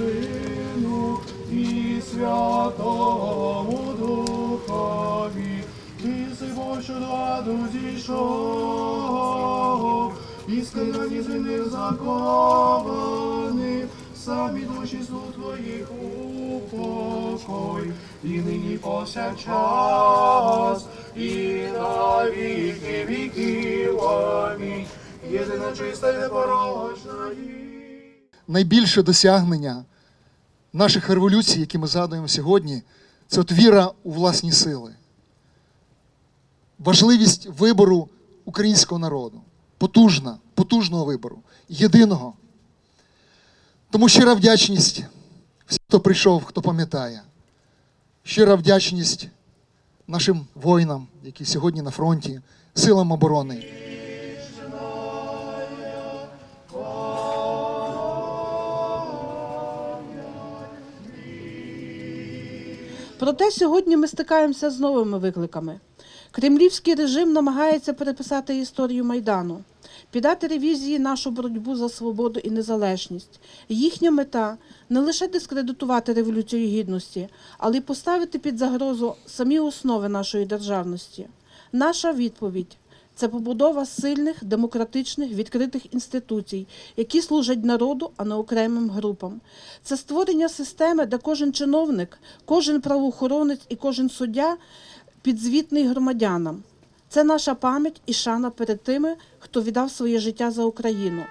Сину і Святому Духові, ти си Божу владу зійшов, і скайдані земних закованих, самі душі слуг твоїх упокой, і нині повсякчас, і на віки віків. Єдина чиста і непорочна. найбільше досягнення наших революцій, які ми згадуємо сьогодні, це от віра у власні сили, важливість вибору українського народу, потужна, потужного вибору, єдиного. Тому щира вдячність всім, хто прийшов, хто пам'ятає. Щира вдячність нашим воїнам, які сьогодні на фронті, силам оборони. Проте сьогодні ми стикаємося з новими викликами. Кремлівський режим намагається переписати історію Майдану, піддати ревізії нашу боротьбу за свободу і незалежність. Їхня мета не лише дискредитувати революцію гідності, але й поставити під загрозу самі основи нашої державності. Наша відповідь це побудова сильних, демократичних, відкритих інституцій, які служать народу, а не окремим групам. Це створення системи, де кожен чиновник, кожен правоохоронець і кожен суддя підзвітний громадянам. Це наша пам'ять і шана перед тими, хто віддав своє життя за Україну.